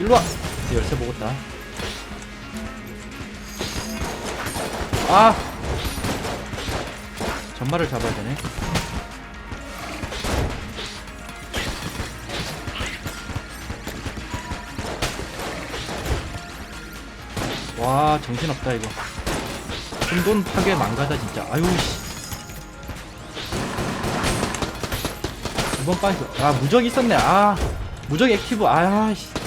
일로와. 열쇠 먹었다. 아! 전말을 잡아야 되네. 와 정신없다 이거. 혼돈 파괴 망가다 진짜. 아유 씨. 이번 빠이스 아 무적 있었네. 아 무적 액티브. 아씨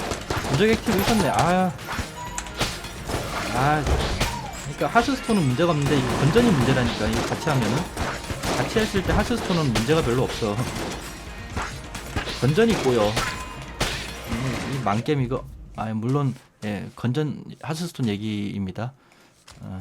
무적 액티브 있었네. 아. 아, 그러니까 하스스톤은 문제가 없는데 이거 건전이 문제라니까 이거 같이 하면은. 같이 했을 때 하스스톤은 문제가 별로 없어. 건전이 꼬여 이, 이 망겜 이거 아 물론 예 건전 하스스톤 얘기입니다. 어.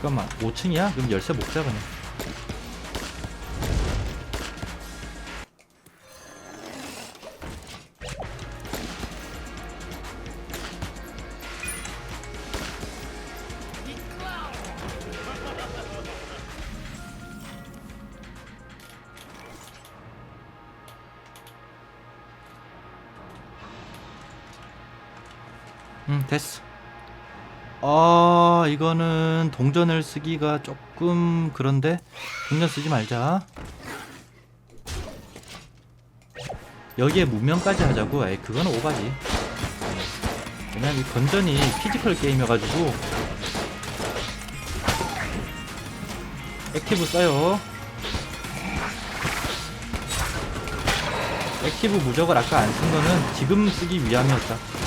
잠깐만 5층이야? 그럼 열쇠 먹자 그냥 동전을 쓰기가 조금 그런데 동전 쓰지 말자. 여기에 무명까지 하자고. 에이 그거는 오바지. 왜냐면 이 건전이 피지컬 게임이어가지고. 액티브 써요. 액티브 무적을 아까 안 쓴 거는 지금 쓰기 위함이었다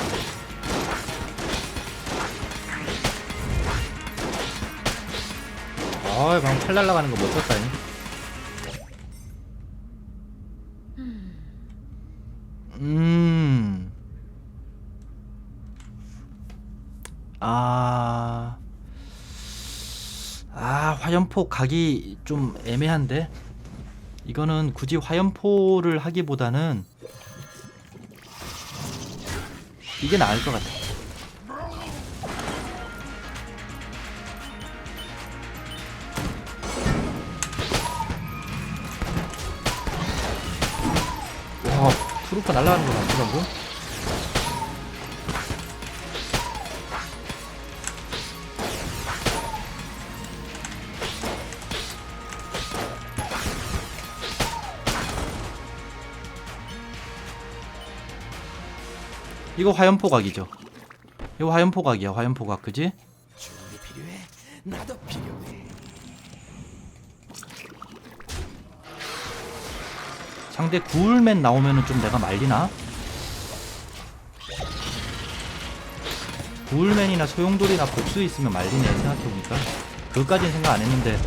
어이 방금 칼 날라가는 거 멋졌다니 음. 아. 아, 화염포 각이 좀 애매한데? 이거는 굳이 화염포를 하기보다는 이게 나을 것 같아. 날아가는 거 맞더라고. 이거 화염포각이죠. 이거 화염포각이야, 화염포각, 그지? 주문이 필요해. 나도 필요해. 상대 구울맨 나오면은 좀 내가 말리나? 구울맨이나 소용돌이나 복수 있으면 말리네 생각해보니까 그것까진 생각 안 했는데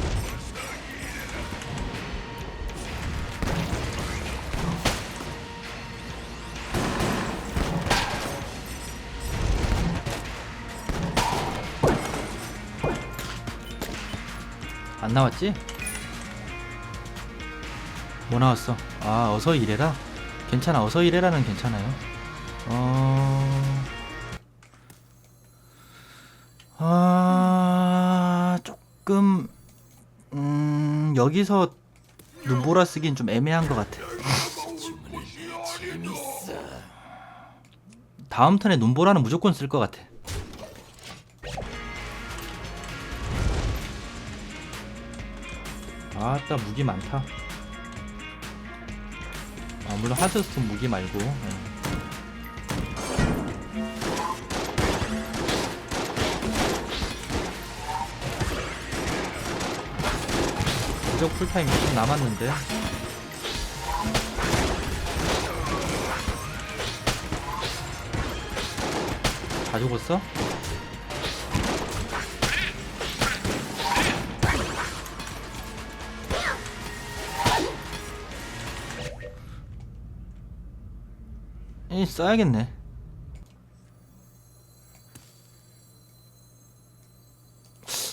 안 나왔지? 뭐 나왔어? 아 어서 일해라? 괜찮아 어서 일해라는 괜찮아요 어... 아... 조금... 음... 여기서 눈보라 쓰긴 좀 애매한 것 같아 다음 턴에 눈보라는 무조건 쓸 것 같아 아따 무기 많다 아 물론 하드스톤 무기 말고 예. 부적 풀타임 좀 남았는데 다 죽었어? 이 써야겠네.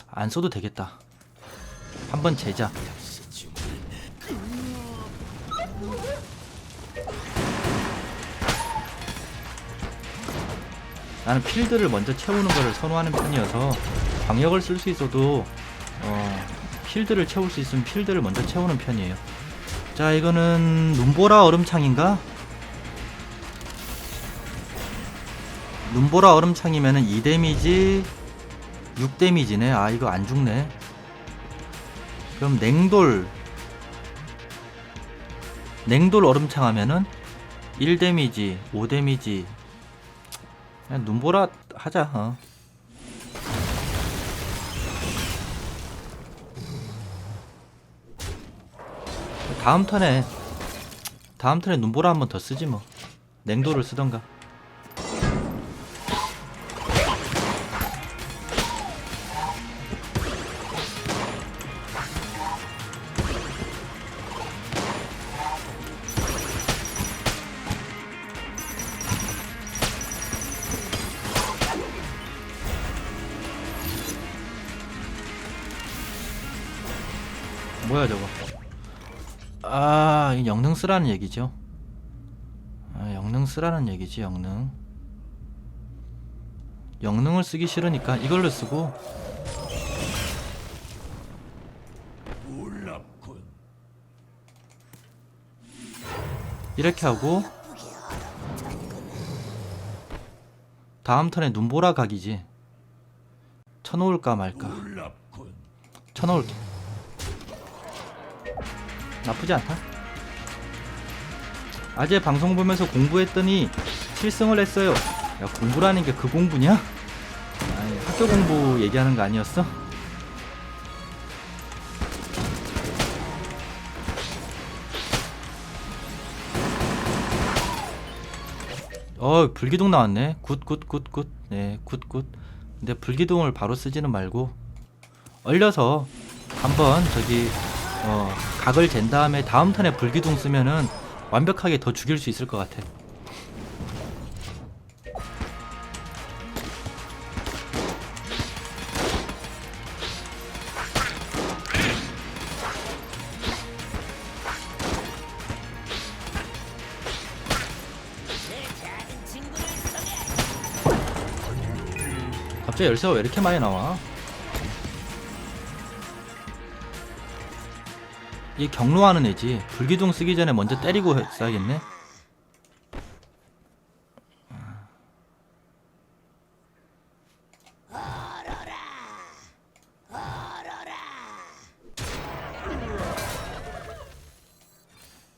안 써도 되겠다. 한번 재자. 나는 필드를 먼저 채우는 것을 선호하는 편이어서 광역을 쓸 수 있어도 어, 필드를 채울 수 있으면 필드를 먼저 채우는 편이에요. 자 이거는 눈보라 얼음창인가? 눈보라 얼음창이면은 2 데미지 6 데미지네. 아 이거 안 죽네. 그럼 냉돌 냉돌 얼음창 하면은 1 데미지 5 데미지 그냥 눈보라 하자. 어. 다음 턴에 다음 턴에 눈보라 한 번 더 쓰지 뭐. 냉도를 쓰던가. 쓰라는 얘기죠. 아, 영능 쓰라는 얘기지, 영능. 영능을 쓰기 싫으니까 이걸로 쓰고. 이렇게 하고 다음 턴에 눈보라 각이지. 쳐놓을까 말까. 쳐놓을게. 나쁘지 않다. 어제 방송 보면서 공부했더니 7승을 했어요. 야 공부라는 게 그 공부냐? 아니, 학교 공부 얘기하는 거 아니었어? 어 불기둥 나왔네. 굿 굿 굿 굿. 네 굿 굿. 근데 불기둥을 바로 쓰지는 말고 얼려서 한번 저기 어, 각을 잰 다음에 다음 턴에 불기둥 쓰면은 완벽하게 더 죽일 수 있을 것 같아. 갑자기 열쇠가 왜 이렇게 많이 나와? 이 경로하는 애지. 불기둥 쓰기 전에 먼저 때리고 해- 써야겠네.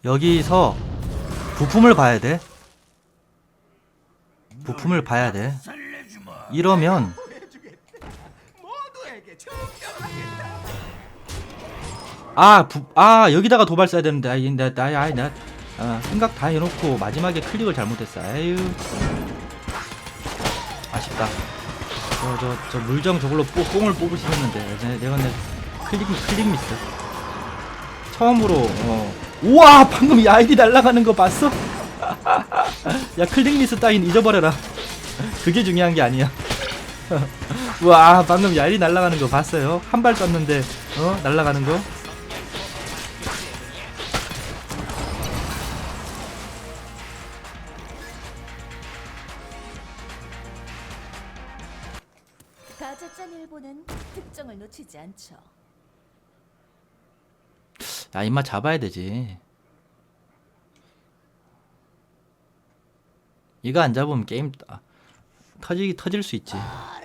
여기서 부품을 봐야 돼. 부품을 봐야 돼. 이러면 아, 부, 아 여기다가 도발 써야 되는데 아이 나, 나, 아이 나 아, 생각 다 해놓고 마지막에 클릭을 잘못했어. 아유 아쉽다. 저 저 저 물정 저걸로 뽕, 뽕을 뽑으시겠는데 내- 내가 내 클릭 클릭 미스. 처음으로 어 우와 방금 이 아이디 날아가는 거 봤어? 야 클릭 미스 따윈 잊어버려라. 그게 중요한 게 아니야. 우와 방금 이 아이디 날아가는 거 봤어요? 한 발 쐈는데 어 날아가는 거. 특정을 놓치지 않죠. 야 임마 잡아야 되지 이거 안 잡으면 게임 아, 터지기 터질 수 있지 아.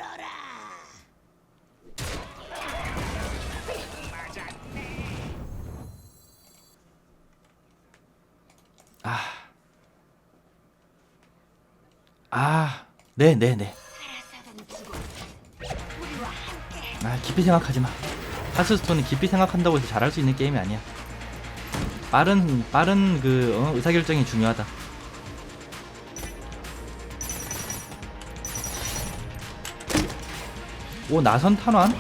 아, 네, 네, 네. 아, 깊이 생각하지 마. 하스스톤은 깊이 생각한다고 해서 잘할 수 있는 게임이 아니야. 빠른 빠른 그 어, 의사결정이 중요하다. 오 나선 탄환?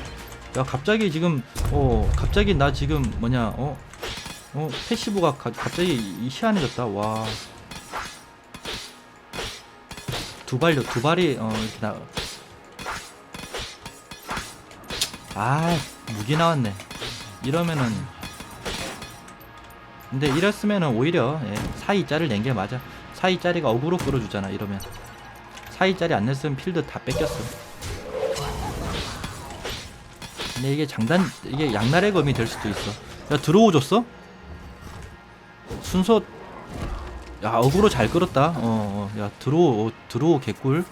야 갑자기 지금 어 갑자기 나 지금 뭐냐 어? 어 패시브가 가, 갑자기 이- 희한해졌다 와. 두 발려 두 발이 어 이렇게 나. 아 무기 나왔네. 이러면은 근데 이랬으면은 오히려 예, 4이짜를 낸 게 맞아 4이짜리가 어그로 끌어주잖아 이러면 사이짜리 안 냈으면 필드 다 뺏겼어. 근데 이게 장단 이게 양날의 검이 될 수도 있어. 야 들어오 줬어? 순서 야 어그로 잘 끌었다. 어, 어. 야 들어오 들어오 개꿀.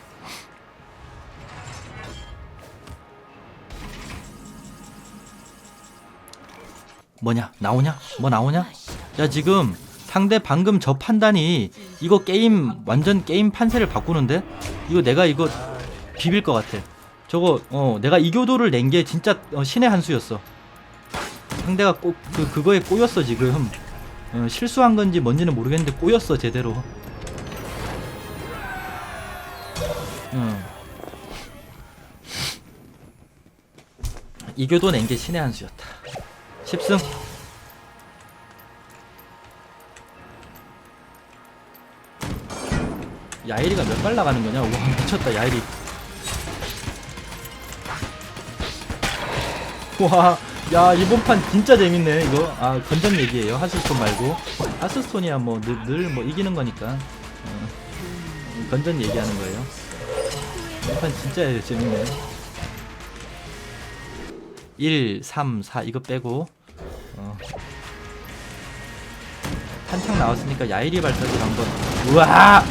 뭐냐? 나오냐? 뭐 나오냐? 야 지금 상대 방금 저 판단이 이거 게임 완전 게임 판세를 바꾸는데? 이거 내가 이거 비빌 것 같아. 저거 어 내가 이교도를 낸 게 진짜 어, 신의 한 수였어. 상대가 꼭 그 그거에 꼬였어 지금. 어, 실수한 건지 뭔지는 모르겠는데 꼬였어 제대로. 어. 이교도 낸 게 신의 한 수였다 10승. 야이리가 몇 발 나가는 거냐? 와 미쳤다 야이리 와야 이번 판 진짜 재밌네 이거. 아 건전 얘기예요. 하스스톤 말고. 하스스톤이야 뭐 늘 뭐 이기는 거니까. 어. 건전 얘기하는 거예요. 이번 판 진짜 재밌네. 1, 3, 4 이거 빼고 어. 한창 나왔으니까 야이리 발사질 한번 우와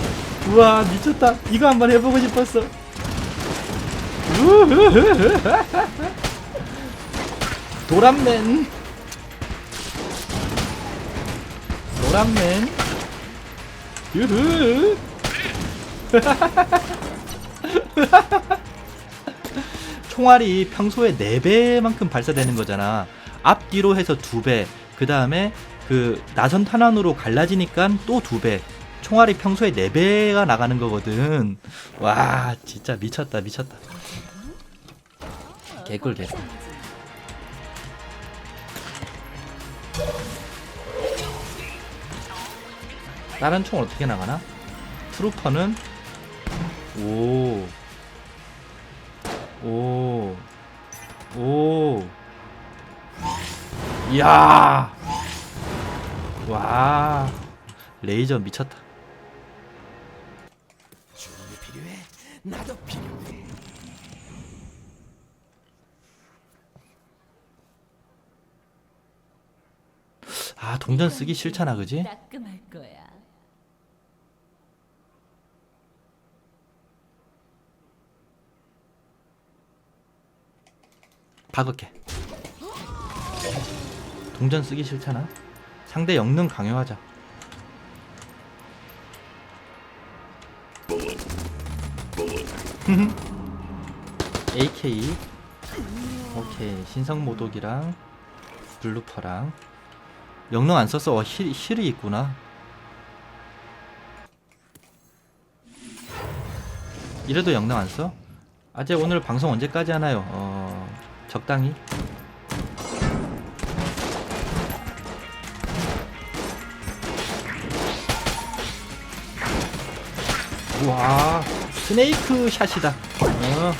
우와 미쳤다 이거 한번 해보고 싶었어. 도란맨 도란맨 유후 총알이 평소에 4배만큼 발사되는 거잖아. 앞뒤로 해서 2배. 그 다음에 그 나선 탄환으로 갈라지니까 또 2배. 총알이 평소에 4배가 나가는 거거든. 와, 진짜 미쳤다, 미쳤다. 개꿀, 개꿀. 다른 총 어떻게 나가나? 트루퍼는 오. 오. 오. 이야. 와. 레이저 미쳤다. 주문이 필요해. 나도 필요해. 아, 동전 쓰기 싫잖아, 그지? 따끔할 거야. 다극해. 동전 쓰기 싫잖아. 상대 영능 강요하자. AK 오케이 신성 모독이랑 블루퍼랑 영능 안 썼어 어 힐, 힐이 있구나 이래도 영능 안 써? 아재 오늘 방송 언제까지 하나요? 어 적당히 와 스네이크 샷이다. 어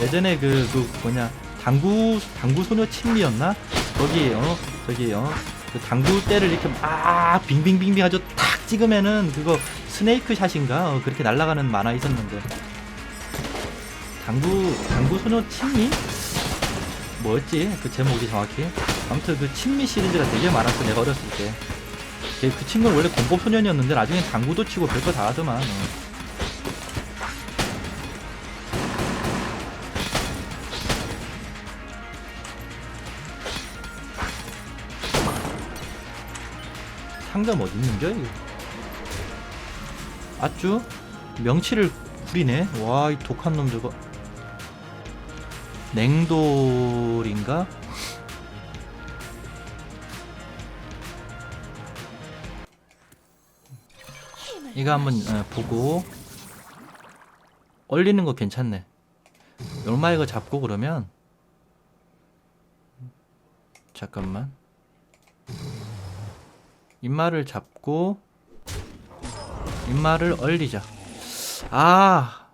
예전에 그, 그 뭐냐 당구 당구 소녀 침미였나? 거기 어 저기 어그 당구 때를 이렇게 막 빙빙빙빙 아주 탁 찍으면은 그거 스네이크 샷인가? 어, 그렇게 날아가는 만화 있었는데. 당구 당구 소녀 침미? 뭐였지? 그 제목이 정확히. 아무튼 그 침미 시리즈가 되게 많았어 내가 어렸을 때. 걔그 친구는 원래 공법 소년이었는데 나중에 당구도 치고 별거 다 하더만. 어. 상점 어디 있는겨 이거? 아쭈 명치를 부리네. 와 이 독한 놈 저거. 냉돌인가? 이거 한번 어, 보고 얼리는 거 괜찮네. 얼마 이거 잡고 그러면 잠깐만 입마를 잡고 입마를 얼리자. 아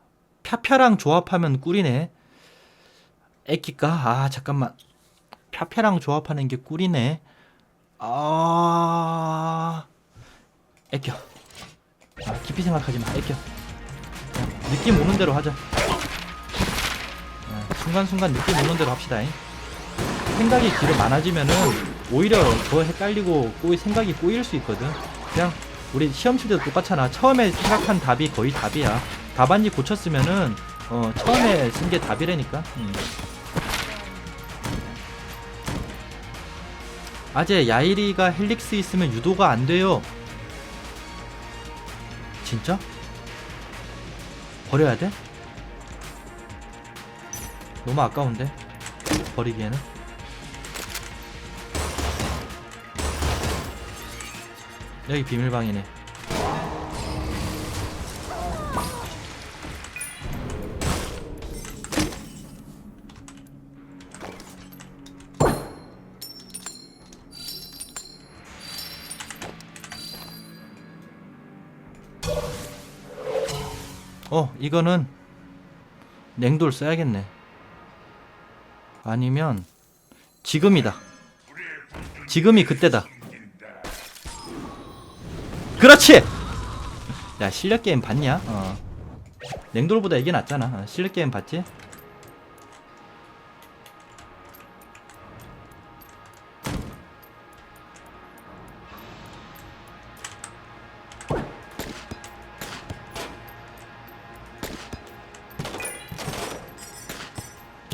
펴펴랑 조합하면 꿀이네. 애끼까? 아 잠깐만 펴펴랑 조합하는 게 꿀이네. 아 애껴. 아, 깊이 생각하지 마. 애껴. 느낌 오는 대로 하자 네, 순간순간 느낌 오는 대로 합시다 잉. 생각이 뒤로 많아지면은 오히려 더 헷갈리고 꼬이, 생각이 꼬일 수 있거든. 그냥 우리 시험 칠 때도 똑같잖아. 처음에 생각한 답이 거의 답이야. 답안지 고쳤으면은 어 처음에 쓴 게 답이라니까. 음. 아재 야이리가 헬릭스 있으면 유도가 안 돼요. 진짜? 버려야 돼? 너무 아까운데? 버리기에는 여기 비밀방이네. 어 이거는 냉돌 써야겠네. 아니면 지금이다. 지금이 그때다 그렇지. 야 실력 게임 봤냐? 어. 냉돌보다 이게 낫잖아. 어, 실력 게임 봤지?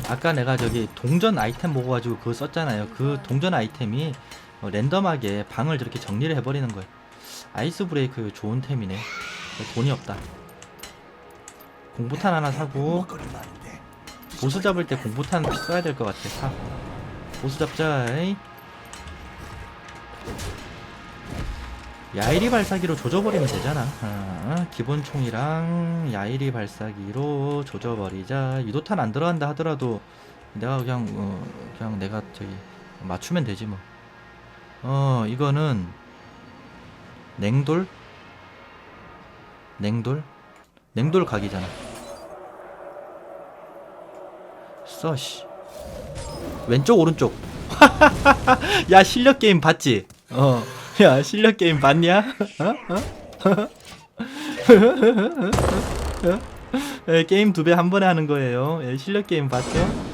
아까 내가 저기 동전 아이템 먹어가지고 그거 썼잖아요. 그 동전 아이템이 어, 랜덤하게 방을 저렇게 정리를 해버리는 거예요. 아이스 브레이크 좋은 템이네. 돈이 없다. 공포탄 하나 사고. 보스 잡을 때 공포탄 써야 될 것 같아. 사. 보스 잡자. 이 야이리 발사기로 조져버리면 되잖아. 아, 기본 총이랑 야이리 발사기로 조져버리자. 유도탄 안 들어간다 하더라도 내가 그냥 어, 그냥 내가 저기 맞추면 되지 뭐. 어 이거는 냉돌? 냉돌? 냉돌 각이잖아. 써씨. 왼쪽 오른쪽. 야 실력 게임 봤지? 어 야 실력 게임 봤냐? 어? 어? 예, 게임 두 배 한 번에 하는 거예요. 예, 실력 게임 봤죠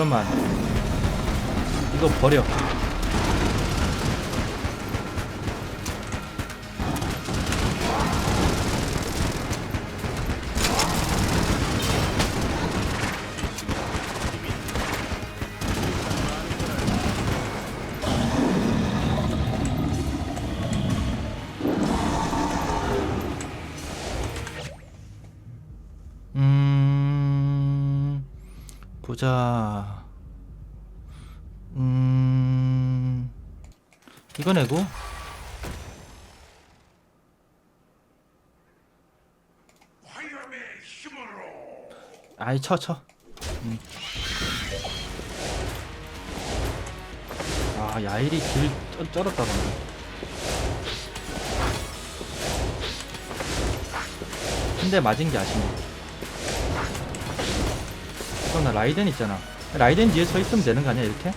잠깐만. 이거 버려. 음 보자 음 이거 내고. 아이 쳐쳐. 음. 아 야일이 길 쩔- 쩔었다 방금. 한대 맞은 게 아쉽네. 그럼 나 라이덴 있잖아. 라이덴 뒤에 서 있으면 되는 거 아니야 이렇게?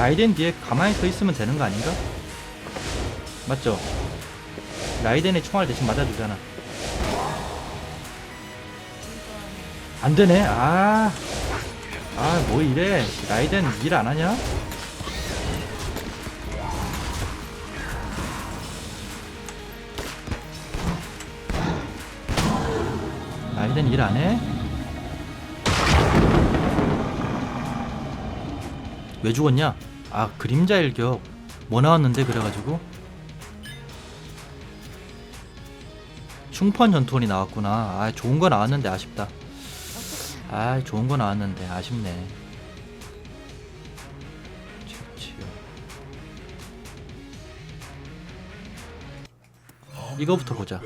라이덴 뒤에 가만히 서 있으면 되는 거 아닌가? 맞죠? 라이덴의 총알 대신 맞아주잖아 안 되네 아 아, 뭐 이래. 라이덴 일 안 하냐? 라이덴 일 안 해? 왜 죽었냐? 아, 그림자 일격. 뭐 나왔는데, 그래가지고? 충펀 전투원이 나왔구나. 아, 좋은 거 나왔는데 아쉽다. 아 좋은 거 나왔는데 아쉽네 치 이거부터 보자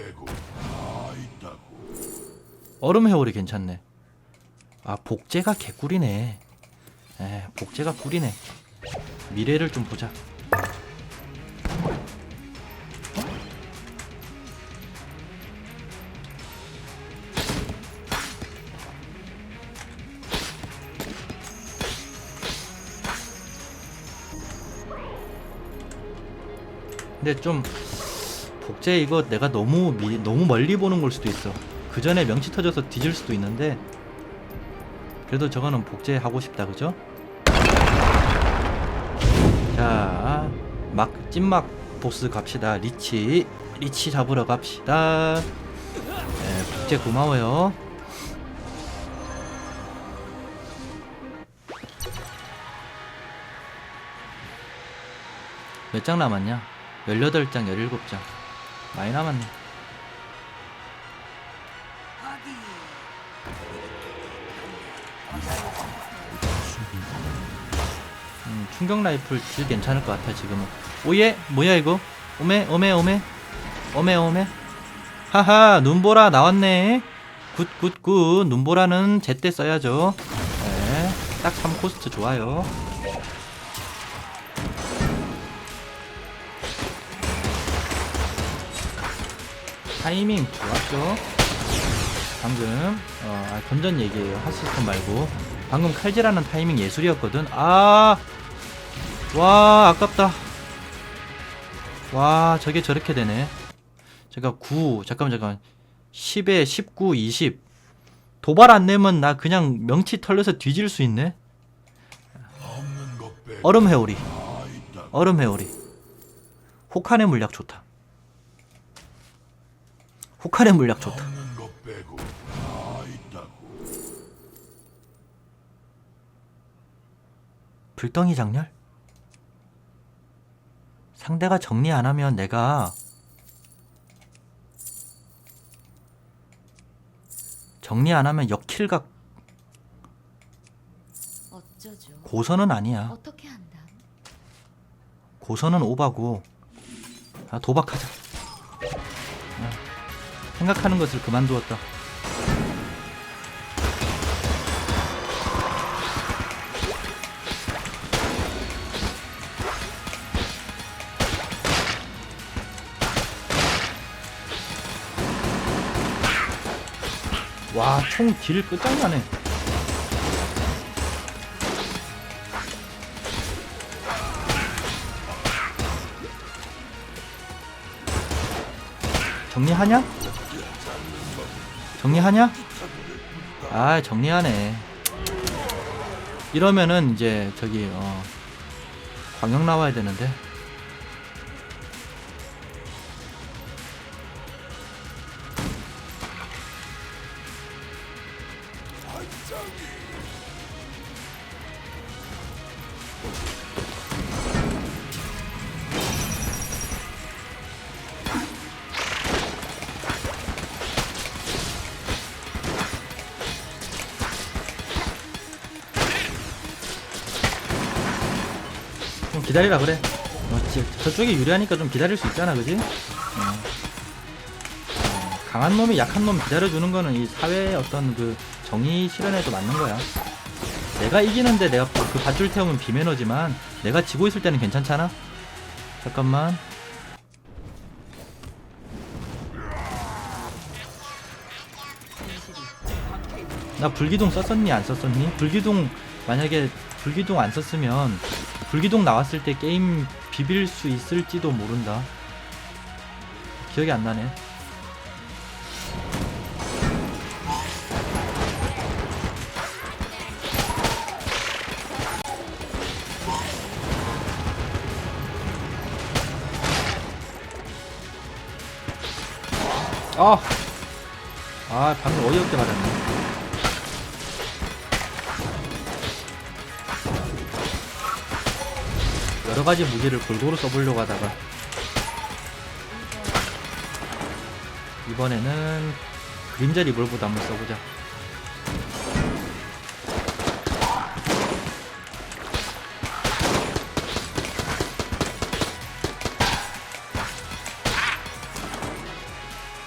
얼음 회오리 괜찮네 아 복제가 개꿀이네 에 복제가 꿀이네. 미래를 좀 보자. 근데 좀 복제 이거 내가 너무 미, 너무 멀리 보는 걸 수도 있어. 그 전에 명치 터져서 뒤질 수도 있는데 그래도 저거는 복제 하고 싶다 그죠? 자, 막 찐막 보스 갑시다. 리치, 리치 잡으러 갑시다. 네, 복제 고마워요. 몇 장 남았냐? 18장, 17장. 많이 남았네. 충격 라이플 질 괜찮을 것 같아, 지금은. 오예? 뭐야, 이거? 오메, 오메, 오메. 오메, 오메. 하하, 눈보라 나왔네. 굿, 굿, 굿. 눈보라는 제때 써야죠. 네. 딱 3코스트 좋아요. 타이밍 좋았죠? 방금 어, 아, 건전 얘기예요. 하스스톤 말고 방금 칼질하는 타이밍 예술이었거든. 아, 와 아깝다. 와 저게 저렇게 되네. 제가 9 잠깐만 잠깐만 10에 19, 20 도발 안 내면 나 그냥 명치 털려서 뒤질 수 있네. 얼음 회오리. 얼음 회오리. 혹한의 물약 좋다. 혹한의 물약 좋다. 불덩이 장렬? 상대가 정리 안 하면 내가 정리 안 하면 역킬각 어쩌죠? 고선은 아니야. 어떻게 한다? 고선은 오바고 아 도박하자. 아, 생각하는 것을 그만두었다. 총 딜 끝장나네. 정리하냐? 정리하냐? 아 정리하네 이러면은 이제 저기 어 광역 나와야 되는데 기다리라 그래 어, 지- 저쪽이 유리하니까 좀 기다릴 수 있잖아 그지? 어. 어, 강한 놈이 약한 놈 기다려주는 거는 이 사회의 어떤 그 정의 실현에도 맞는 거야 내가 이기는데 내가 그 밧줄 태우면 비매너지만 내가 지고 있을 때는 괜찮잖아? 잠깐만 나 불기둥 썼었니 안 썼었니? 불기둥 만약에 불기둥 안 썼으면 불기둥 나왔을 때 게임 비빌 수 있을지도 모른다. 기억이 안 나네. 아, 아 방금 어이없게 맞았네. 여러 가지 무기를 골고루 써보려고 하다가 이번에는 그림자 리볼브도 한번 써보자.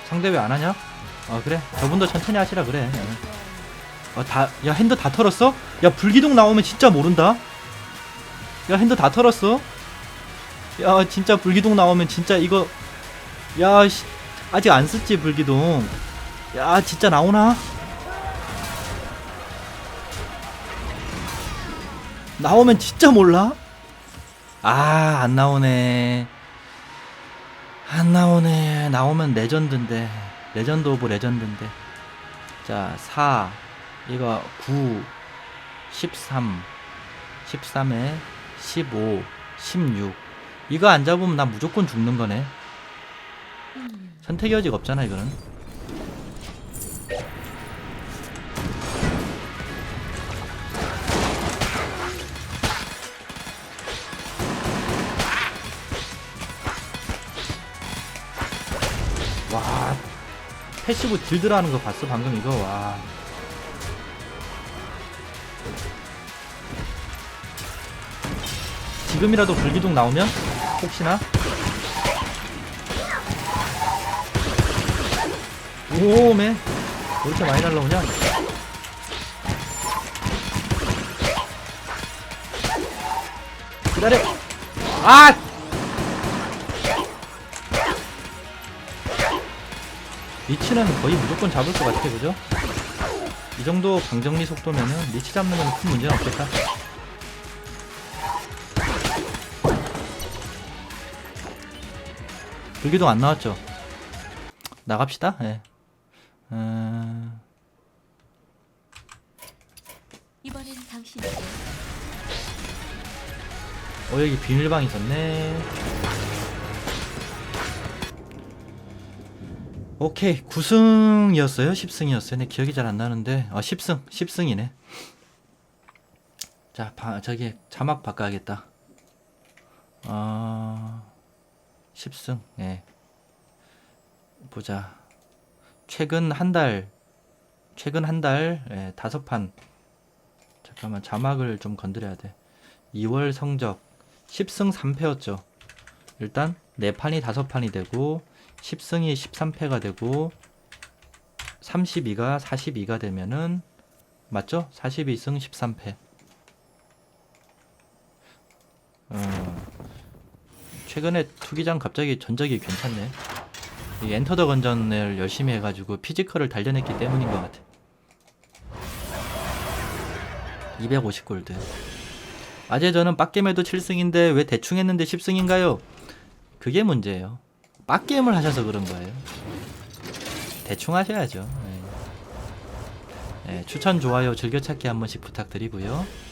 상대 왜 안 하냐? 아 그래 저분도 천천히 하시라 그래. 어, 다, 야 핸드 다 털었어? 야 불기둥 나오면 진짜 모른다. 야 핸드 다 털었어? 야 진짜 불기둥 나오면 진짜 이거 야 씨, 아직 안 썼지 불기둥 야 진짜 나오나? 나오면 진짜 몰라? 아 안 나오네 안 나오네. 나오면 레전드인데. 레전드 오브 레전드인데. 자, 4. 이거 9. 13. 13에 15. 16. 이거 안 잡으면 나 무조건 죽는 거네. 음, 선택의 여지가 없잖아, 이거는. 와, 패시브 딜드라는 거 봤어? 방금 이거, 와. 지금이라도 불기둥 나오면? 혹시나? 오메 왜 이렇게 많이 날라오냐 기다려 아 리치는 거의 무조건 잡을 것 같아 그죠? 이 정도 강정리 속도면은 리치 잡는 건 큰 문제는 없겠다 불기둥 안 나왔죠? 나갑시다. 예. 음... 이번엔 당신이 어 여기 비밀방 있었네. 오케이. 9승이었어요? 10승이었어요? 내 기억이 잘 안 나는데. 어 10승. 10승이네. 자 바, 저기 자막 바꿔야겠다. 어 10승 예 보자 최근 한 달 최근 한 달 예, 다섯 판 잠깐만 자막을 좀 건드려야 돼 2월 성적 10승 3패였죠. 일단 4판이 5판이 되고 10승이 13패가 되고 32가 42가 되면은 맞죠? 42승 13패. 어, 최근에 투기장 갑자기 전적이 괜찮네. 이 엔터 더 건전을 열심히 해가지고 피지컬을 단련했기 때문인 것 같아. 250골드. 아재 저는 빡겜에도 7승인데 왜 대충 했는데 10승인가요? 그게 문제예요. 빡겜을 하셔서 그런 거예요. 대충 하셔야죠. 예. 예, 추천, 좋아요, 즐겨찾기 한 번씩 부탁드리고요.